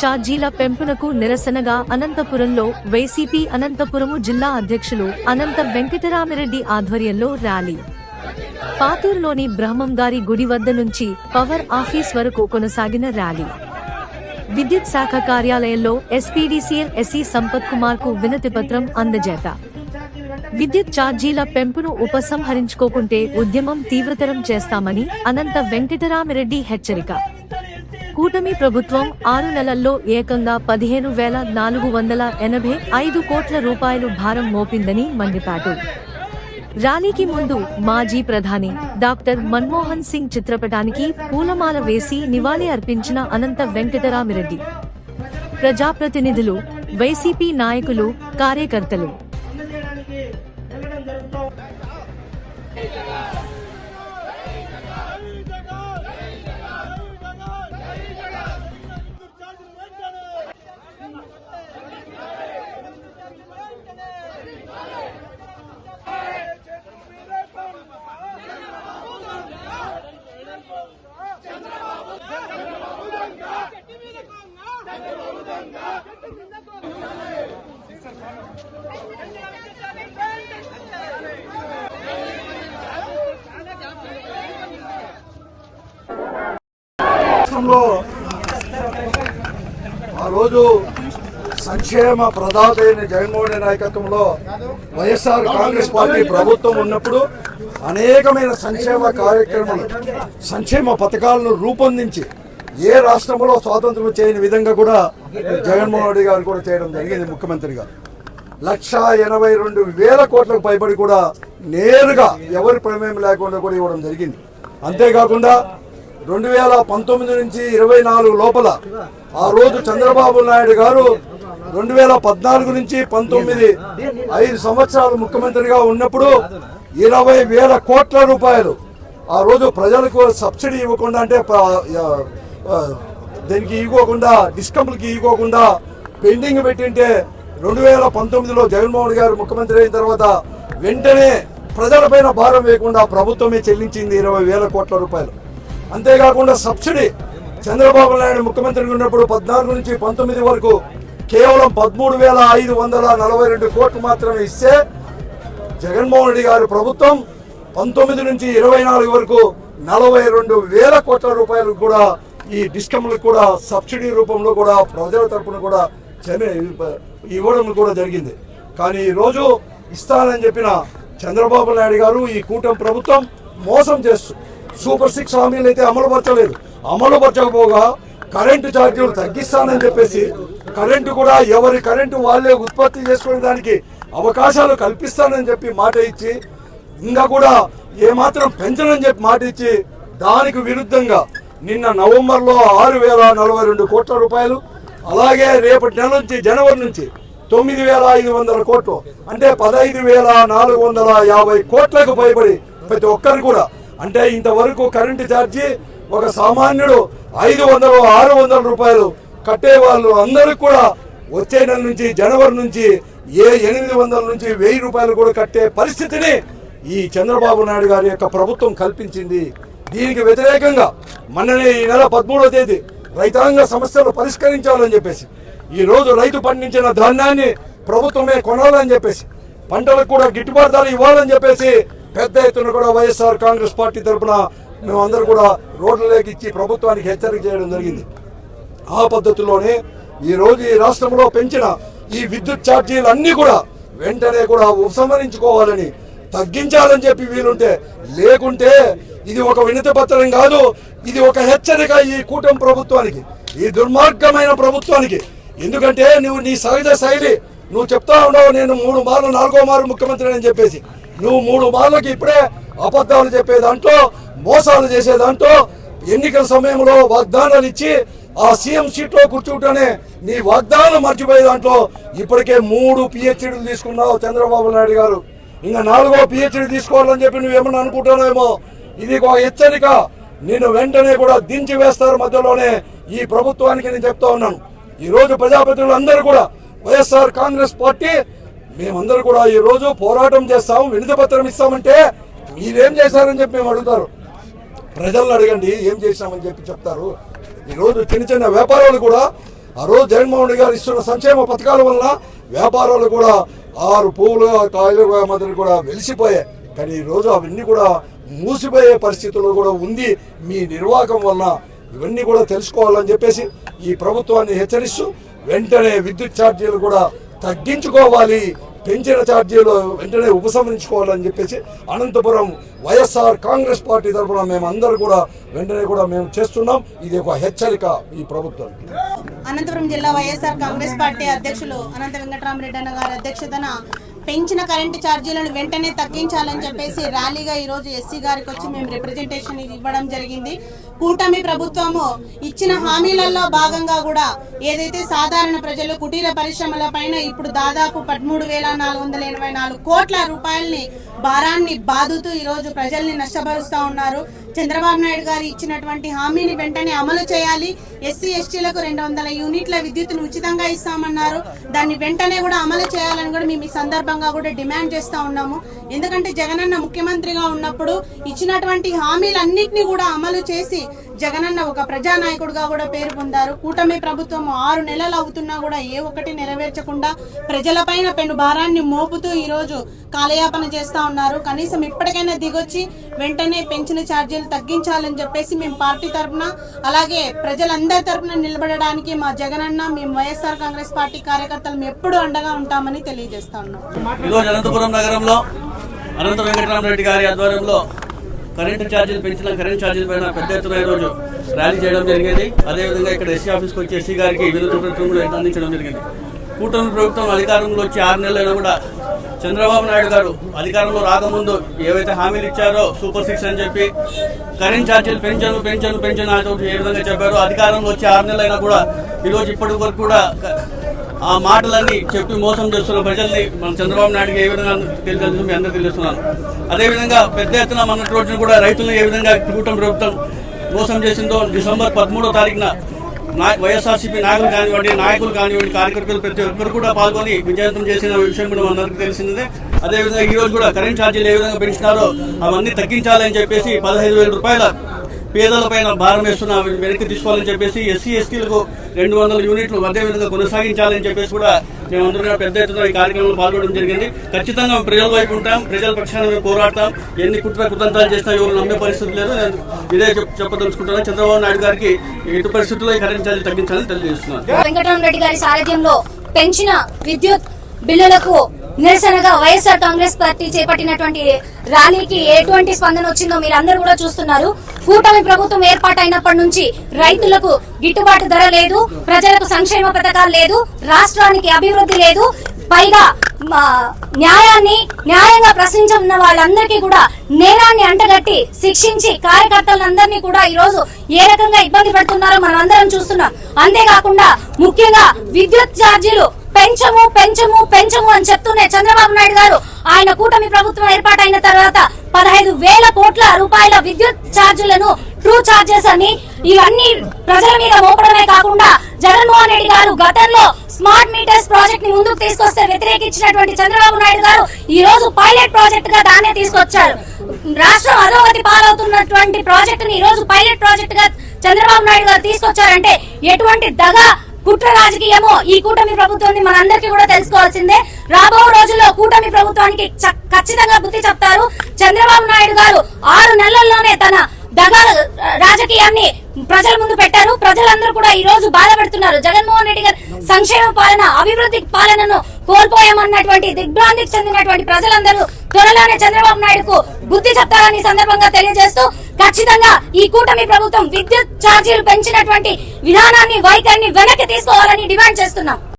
ఛార్జీల పెంపునకు నిరసనగా అనంతపురంలో వైసీపీ అనంతపురము జిల్లా అధ్యక్షులు అనంత వెంకటరామిరెడ్డి ఆధ్వర్యంలో ర్యాలీ. పాతూరులోని బ్రహ్మంగారి గుడి వద్ద నుంచి పవర్ ఆఫీస్ వరకు కొనసాగిన ర్యాలీ. విద్యుత్ శాఖ కార్యాలయంలో ఎస్పీడీసీఎల్ ఎస్సీ సంపత్ కుమార్కు వినతి పత్రం అందజేత. విద్యుత్ ఛార్జీల పెంపును ఉపసంహరించుకోకుంటే ఉద్యమం తీవ్రతరం చేస్తామని అనంత వెంకటరామిరెడ్డి హెచ్చరిక. కూటమి ప్రభుత్వం ఆరు నెలల్లో ఏకంగా పదిహేను వేల నాలుగు వందల ఎనభై ఐదు కోట్ల రూపాయలు భారం మోపిందని మండిపాటు. ర్యాలీకి ముందు మాజీ ప్రధాని డాక్టర్ మన్మోహన్ సింగ్ చిత్రపటానికి పూలమాల వేసి నివాళి అర్పించిన అనంత వెంకటరామిరెడ్డి. ప్రజాప్రతినిధులు వైసీపీ నాయకులు కార్యకర్తలు రాష్ట్రంలో ఆ రోజు సంక్షేమ ప్రదాత అయిన జగన్మోహన్ రెడ్డి నాయకత్వంలో వైఎస్ఆర్ కాంగ్రెస్ పార్టీ ప్రభుత్వం ఉన్నప్పుడు అనేకమైన సంక్షేమ కార్యక్రమాలు సంక్షేమ పథకాలను రూపొందించి ఏ రాష్ట్రంలో స్వాతంత్రం చేయని విధంగా కూడా జగన్మోహన్ రెడ్డి గారు కూడా చేయడం జరిగింది ముఖ్యమంత్రిగా లక్ష ఎనభై రెండు వేల కోట్లకు పైబడి కూడా నేరుగా ఎవరి ప్రమేయం లేకుండా కూడా ఇవ్వడం జరిగింది. అంతేకాకుండా రెండు వేల పంతొమ్మిది నుంచి ఇరవై నాలుగు లోపల ఆ రోజు చంద్రబాబు నాయుడు గారు రెండు వేల పద్నాలుగు నుంచి పంతొమ్మిది ఐదు సంవత్సరాలు ముఖ్యమంత్రిగా ఉన్నప్పుడు ఇరవై వేల కోట్ల రూపాయలు ఆ రోజు ప్రజలకు సబ్సిడీ ఇవ్వకుండా అంటే దీనికి ఇవ్వకుండా డిస్కంపులకి ఇవ్వకుండా పెండింగ్ పెట్టింటే రెండు వేల పంతొమ్మిదిలో జగన్మోహన్ గారు ముఖ్యమంత్రి అయిన తర్వాత వెంటనే ప్రజలపైన భారం వేయకుండా ప్రభుత్వమే చెల్లించింది ఇరవై వేల కోట్ల రూపాయలు. అంతేకాకుండా సబ్సిడీ చంద్రబాబు నాయుడు ముఖ్యమంత్రిగా ఉన్నప్పుడు పద్నాలుగు నుంచి పంతొమ్మిది వరకు కేవలం పదమూడు వేల ఐదు వందల నలభై రెండు కోట్లు మాత్రమే ఇస్తే జగన్మోహన్ రెడ్డి గారి ప్రభుత్వం పంతొమ్మిది నుంచి ఇరవై నాలుగు వరకు నలభై రెండు వేల కోట్ల రూపాయలు కూడా ఈ డిస్కమ్లకు కూడా సబ్సిడీ రూపంలో కూడా ప్రజల తరపున కూడా చెమే- ఇవ్వడం కూడా జరిగింది. కానీ ఈరోజు ఇస్తానని చెప్పిన చంద్రబాబు నాయుడు గారు ఈ కూటమి ప్రభుత్వం మోసం చేస్తూ సూపర్ సిక్స్ హామీలు అయితే అమలుపరచలేదు. అమలుపరచకపోగా కరెంటు ఛార్జీలు తగ్గిస్తానని చెప్పేసి కరెంటు కూడా ఎవరి కరెంటు వాళ్ళే ఉత్పత్తి చేసుకునే దానికి అవకాశాలు కల్పిస్తానని చెప్పి మాట ఇచ్చి ఇంకా కూడా ఏమాత్రం పెంచనని చెప్పి మాట ఇచ్చి దానికి విరుద్ధంగా నిన్న నవంబర్లో ఆరు వేల నలభై రెండు కోట్ల రూపాయలు అలాగే రేపటి నెల నుంచి జనవరి నుంచి తొమ్మిది వేల ఐదు వందల కోట్లు అంటే పదహైదు వేల నాలుగు వందల యాభై కోట్లకు భయపడి ప్రతి ఒక్కరు కూడా. అంటే ఇంతవరకు కరెంటు ఛార్జీ ఒక సామాన్యుడు ఐదు వందలు ఆరు వందల రూపాయలు కట్టే వాళ్ళు అందరూ కూడా వచ్చే నెల నుంచి జనవరి నుంచి ఏ ఎనిమిది వందల నుంచి వెయ్యి రూపాయలు కూడా కట్టే పరిస్థితిని ఈ చంద్రబాబు నాయుడు గారి యొక్క ప్రభుత్వం కల్పించింది. దీనికి వ్యతిరేకంగా మొన్ననే ఈ నెల పదమూడవ తేదీ రైతాంగ సమస్యలు పరిష్కరించాలని చెప్పేసి ఈ రోజు రైతు పండించిన ధాన్యాన్ని ప్రభుత్వమే కొనాలని చెప్పేసి పంటలకు కూడా గిట్టుబాటు ధర ఇవ్వాలని చెప్పేసి పెద్ద ఎత్తున కూడా వైఎస్ఆర్ కాంగ్రెస్ పార్టీ తరఫున మేమందరూ కూడా రోడ్లలోకి ఇచ్చి ప్రభుత్వానికి హెచ్చరిక చేయడం జరిగింది. ఆ పద్ధతిలోనే ఈ రోజు ఈ రాష్ట్రంలో పెంచిన ఈ విద్యుత్ ఛార్జీలన్నీ కూడా వెంటనే కూడా ఉపసంహరించుకోవాలని తగ్గించాలని చెప్పి వీలుంటే లేకుంటే ఇది ఒక వినతి పత్రం కాదు ఇది ఒక హెచ్చరిక ఈ కూటమి ప్రభుత్వానికి ఈ దుర్మార్గమైన ప్రభుత్వానికి. ఎందుకంటే నువ్వు నీ సహజ శైలి నువ్వు చెప్తా ఉండవు నేను మూడు మార్లు నాలుగో మారు ముఖ్యమంత్రి అని చెప్పేసి. నువ్వు మూడు మార్లకి ఇప్పుడే అబద్ధాలు చెప్పే దాంట్లో మోసాలు చేసే దాంట్లో ఎన్నికల సమయంలో వాగ్దానాలు ఇచ్చి ఆ సీఎం సీట్లో కూర్చుంటేనే నీ వాగ్దానం మర్చిపోయే దాంట్లో ఇప్పటికే మూడు పిహెచ్డీలు తీసుకున్నావు చంద్రబాబు నాయుడు గారు. ఇంకా నాలుగో పిహెచ్డీ తీసుకోవాలని చెప్పి నువ్వేమన్నా అనుకుంటానేమో ఇది ఒక హెచ్చరిక. నేను వెంటనే కూడా దించి వేస్తారు మధ్యలోనే. ఈ ప్రభుత్వానికి నేను చెప్తా ఉన్నాను. ఈ రోజు ప్రజాప్రతినిధులు అందరూ కూడా వైఎస్ఆర్ కాంగ్రెస్ పార్టీ మేమందరూ కూడా ఈ రోజు పోరాటం చేస్తాం వినతి పత్రం ఇస్తామంటే మీరేం చేశారని చెప్పి మేము అడుగుతారు. ప్రజలను అడగండి ఏం చేశామని చెప్పి చెప్తారు. ఈరోజు చిన్న చిన్న వ్యాపారాలు కూడా ఆ రోజు జగన్మోహన్ రెడ్డి గారు ఇస్తున్న సంక్షేమ పథకాల వల్ల వ్యాపారాలు కూడా ఆరు పువ్వులు కాయలు మాదిరి కూడా వెలిసిపోయాయి. కానీ ఈ రోజు అవన్నీ కూడా మూసిపోయే పరిస్థితుల్లో కూడా ఉంది మీ నిర్వాహకం వలన. ఇవన్నీ కూడా తెలుసుకోవాలని చెప్పేసి ఈ ప్రభుత్వాన్ని హెచ్చరిస్తూ వెంటనే విద్యుత్ ఛార్జీలు కూడా తగ్గించుకోవాలి. పెంచిన ఛార్జీలు వెంటనే ఉపసంహరించుకోవాలని చెప్పేసి అనంతపురం వైఎస్ఆర్ కాంగ్రెస్ పార్టీ తరఫున మేము అందరూ కూడా వెంటనే కూడా మేము చేస్తున్నాం. ఇది ఒక హెచ్చరిక ఈ ప్రభుత్వానికి. అనంతపురం జిల్లా వైఎస్ఆర్ కాంగ్రెస్ పార్టీ అధ్యక్షులు అనంత వెంకటరామరెడ్డి అన్న గారి అధ్యక్షతన పెంచిన కరెంటు ఛార్జీలను వెంటనే తగ్గించాలని చెప్పేసి ర్యాలీగా ఈ రోజు ఎస్సీ గారికి వచ్చి మేము రిప్రజెంటేషన్ ఇవ్వడం జరిగింది. కూటమి ప్రభుత్వము ఇచ్చిన హామీలలో భాగంగా కూడా ఏదైతే సాధారణ ప్రజలు కుటీర పరిశ్రమల పైన ఇప్పుడు దాదాపు పదమూడు వేల నాలుగు వందల ఎనభై నాలుగు కోట్ల రూపాయలని భారాన్ని బాదుతూ ఈ రోజు ప్రజల్ని నష్టపరుస్తా ఉన్నారు. చంద్రబాబు నాయుడు గారు ఇచ్చినటువంటి హామీని వెంటనే అమలు చేయాలి. ఎస్సీ ఎస్టీలకు రెండు వందల యూనిట్ల విద్యుత్తును ఉచితంగా ఇస్తామన్నారు. దాన్ని వెంటనే కూడా అమలు చేయాలని కూడా మేము ఈ సందర్భంగా కూడా డిమాండ్ చేస్తా ఉన్నాము. ఎందుకంటే జగనన్న ముఖ్యమంత్రిగా ఉన్నప్పుడు ఇచ్చినటువంటి హామీలన్నింటినీ కూడా అమలు చేసి జగనన్న ఒక ప్రజానాయకుడిగా కూడా పేరు పొందారు. కూటమి ప్రభుత్వం ఆరు నెలలు అవుతున్నా కూడా ఏ ఒక్కటి నెరవేర్చకుండా ప్రజలపైన పెను భారాన్ని మోపుతూ ఈరోజు కాలయాపన చేస్తా ఉన్నారు. కనీసం ఇప్పటికైనా దిగొచ్చి వెంటనే పెంచిన ఛార్జీలు తగ్గించాలని చెప్పేసి మేము పార్టీ తరఫున అలాగే ప్రజలందరి తరఫున నిలబడడానికి మా జగనన్న మేము వైఎస్ఆర్ కాంగ్రెస్ పార్టీ కార్యకర్తలు ఎప్పుడు అండగా ఉంటామని తెలియజేస్తా ఉన్నాం. అనంతపురం నగరంలో అనంత వెంకటరామరెడ్డి గారి ఆధ్వర్యంలో కరెంటు ఛార్జీలు పెంచిన కరెంట్ ఛార్జీల పైన పెద్ద ఎత్తున ఈరోజు ర్యాలీ చేయడం జరిగింది. అదేవిధంగా ఇక్కడ ఎస్సీ ఆఫీస్కి వచ్చి ఎస్సీ గారికి వినతి పత్రం అందించడం జరిగింది. కూటమి ప్రభుత్వం అధికారంలో వచ్చి ఆరు నెలలైనా కూడా చంద్రబాబు నాయుడు గారు అధికారంలో రాకముందు ఏవైతే హామీలు ఇచ్చారో సూపర్ సిక్స్ అని చెప్పి కరెంట్ ఛార్జీలు పెంచాను పెంచాను పెంచాను ఆ ఏ విధంగా చెప్పారో అధికారంలో వచ్చి ఆరు నెలలైనా కూడా ఈరోజు ఇప్పటి వరకు కూడా ఆ మాటలన్నీ చెప్పి మోసం చేస్తున్న ప్రజల్ని మన చంద్రబాబు నాయుడుకి ఏ విధంగా తెలుసు మీ అందరూ తెలుస్తున్నాను. అదేవిధంగా పెద్ద ఎత్తున మన రోజున కూడా రైతులను ఏ విధంగా కూటమి ప్రభుత్వం మోసం చేసిందో డిసెంబర్ పదమూడో తారీఖున వైఎస్ఆర్సీపీ నాయకులు కానివ్వండి నాయకులు కానివ్వండి కార్యకర్తలు ప్రతి ఒక్కరు కూడా పాల్గొని విజయవంతం చేసిన విషయం కూడా మనందరికీ తెలిసిందే. అదేవిధంగా ఈ రోజు కూడా కరెంట్ ఛార్జీలు ఏ విధంగా పెంచినారో అవన్నీ తగ్గించాలని చెప్పేసి పదహైదు వేల రూపాయల పేదల పైన భారం వేస్తున్న వెనక్కి తీసుకోవాలని చెప్పేసి ఎస్సీ ఎస్టీలకు రెండు వందల యూనిట్లు అదే విధంగా కొనసాగించాలని చెప్పేసి కూడా మేమందరం కూడా పెద్ద ఎత్తున ఈ కార్యక్రమంలో పాల్గొనడం జరిగింది. ఖచ్చితంగా ప్రజల వైపు ఉంటాం ప్రజల పక్షాన మేము పోరాడతాం. ఎన్ని కుట్ర కుతంత్రాలు చేసినా ఎవరు నమ్మే పరిస్థితి లేదు. నేను ఇదే చెప్పదలుచుకుంటున్నాను చంద్రబాబు నాయుడు గారికి ఎటు పరిస్థితుల్లో ఈ కరెంట్ ఛార్జీలు తగ్గించాలని తెలియజేస్తున్నాను. వెంకటరామరెడ్డి గారి సారథ్యంలో పెంచిన విద్యుత్ బిల్లులకు నిరసనగా వైఎస్ఆర్ కాంగ్రెస్ పార్టీ చేపట్టినటువంటి ర్యాలీకి ఎటువంటి స్పందన వచ్చిందో మీరందరూ కూడా చూస్తున్నారు. కూటమి ప్రభుత్వం ఏర్పాటైనప్పటి నుంచి రైతులకు గిట్టుబాటు ధర లేదు ప్రజలకు సంక్షేమ పథకాలు లేదు రాష్ట్రానికి అభివృద్ధి లేదు. పైగా న్యాయాన్ని న్యాయంగా ప్రశ్నించున్న వాళ్ళందరికీ కూడా నేరాన్ని అంటగట్టి శిక్షించి కార్యకర్తలందరినీ కూడా ఈ రోజు ఏ రకంగా ఇబ్బంది పెడుతున్నారో మనం అందరం చూస్తున్నాం. అంతేకాకుండా ముఖ్యంగా విద్యుత్ ఛార్జీలు పెంచము పెంచము పెంచము అని చెప్తూనే చంద్రబాబు నాయుడు గారు ఆయన కూటమి ప్రభుత్వం ఏర్పాటైన తర్వాత పదహైదు వేల కోట్ల రూపాయల విద్యుత్ ఛార్జీలను ట్రూ ఛార్జెస్ అని ఇవన్నీ ప్రజల మీద మోపడమే కాకుండా జగన్మోహన్ రెడ్డి గారు గతంలో స్మార్ట్ మీటర్స్ ప్రాజెక్ట్ని ముందుకు తీసుకొస్తే వ్యతిరేకించినటువంటి చంద్రబాబు నాయుడు గారు ఈ రోజు పైలట్ ప్రాజెక్ట్గా దాన్నే తీసుకొచ్చారు. రాష్ట్రం అధోగతి పాలవుతున్నటువంటి ప్రాజెక్ట్ని ఈ రోజు పైలట్ ప్రాజెక్ట్గా చంద్రబాబు నాయుడు గారు తీసుకొచ్చారంటే ఎటువంటి దగా కుట్ర రాజకీయమో ఈ కూటమి ప్రభుత్వాన్ని మనందరికీ కూడా తెలుసుకోవాల్సిందే. రాబో రోజుల్లో కూటమి ప్రభుత్వానికి చ- ఖచ్చితంగా బుద్ధి చెప్తారు. చంద్రబాబు నాయుడు గారు ఆరు నెలల్లోనే తన దగా రాజకీయాన్ని ప్రజల ముందు పెట్టారు. ప్రజలందరూ కూడా ఈ రోజు బాధపడుతున్నారు. జగన్మోహన్ రెడ్డి గారు సంక్షేమ పాలన అభివృద్ధి పాలనను కోల్పోయామన్నటువంటి దిగ్భ్రాంతికి చెందినటువంటి ప్రజలందరూ త్వరలోనే చంద్రబాబు నాయుడుకు బుద్ధి చెప్తారని సందర్భంగా తెలియజేస్తూ ఖచ్చితంగా ఈ కూటమి ప్రభుత్వం విద్యుత్ ఛార్జీలు పెంచినటువంటి విధానాన్ని వైఖరిని వెనక్కి తీసుకోవాలని డిమాండ్ చేస్తున్నాం.